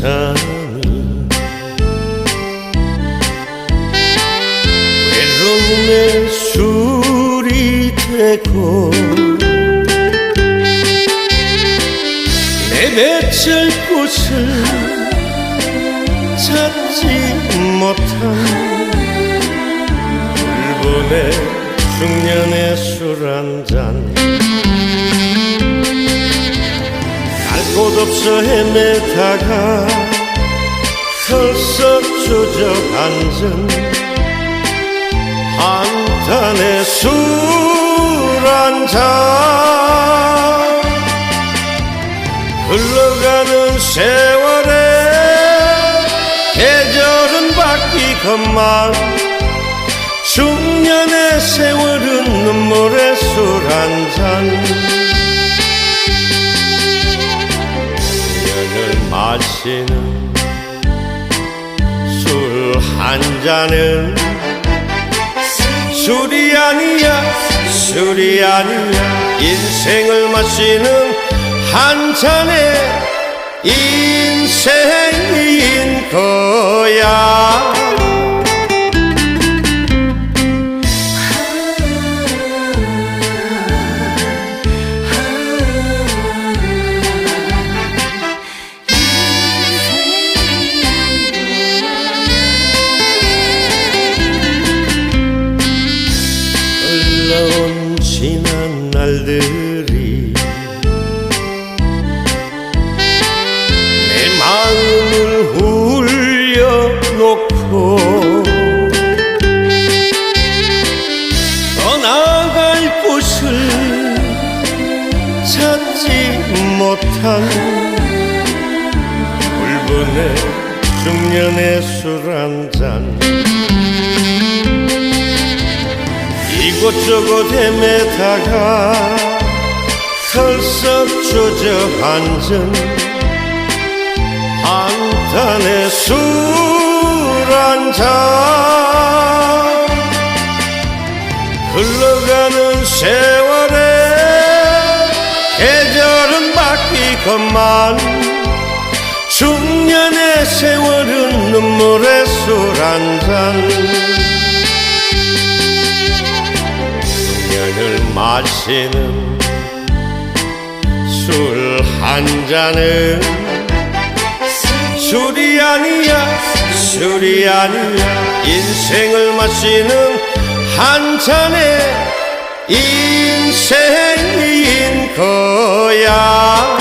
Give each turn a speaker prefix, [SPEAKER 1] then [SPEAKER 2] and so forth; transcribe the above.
[SPEAKER 1] 사는 외로움의 술이 되고 내 맺을 곳을 찾지 못한 불본의 중년의 술 한잔. 곳 없어 헤매다가 털썩 주저앉은 한 잔의 술 한잔. 흘러가는 세월에 계절은 바뀌건만 중년의 세월은 눈물의 술 한잔 마시는 술 한 잔은 술이 아니야 술이 아니야. 인생을 마시는 한 잔의 인생인 거 지난 날들이 내 마음을 울려놓고 떠나갈 곳을 찾지 못한 울분의 중년의 술 한잔 이곳저곳 헤매다가 털썩 주저앉은 한 잔의 술 한잔 흘러가는 세월에 계절은 바뀌건만 중년의 세월은 눈물의 술 한잔 마시는 술 한 잔은 술이 아니야 술이 아니야. 인생을 마시는 한 잔의 인생인 거야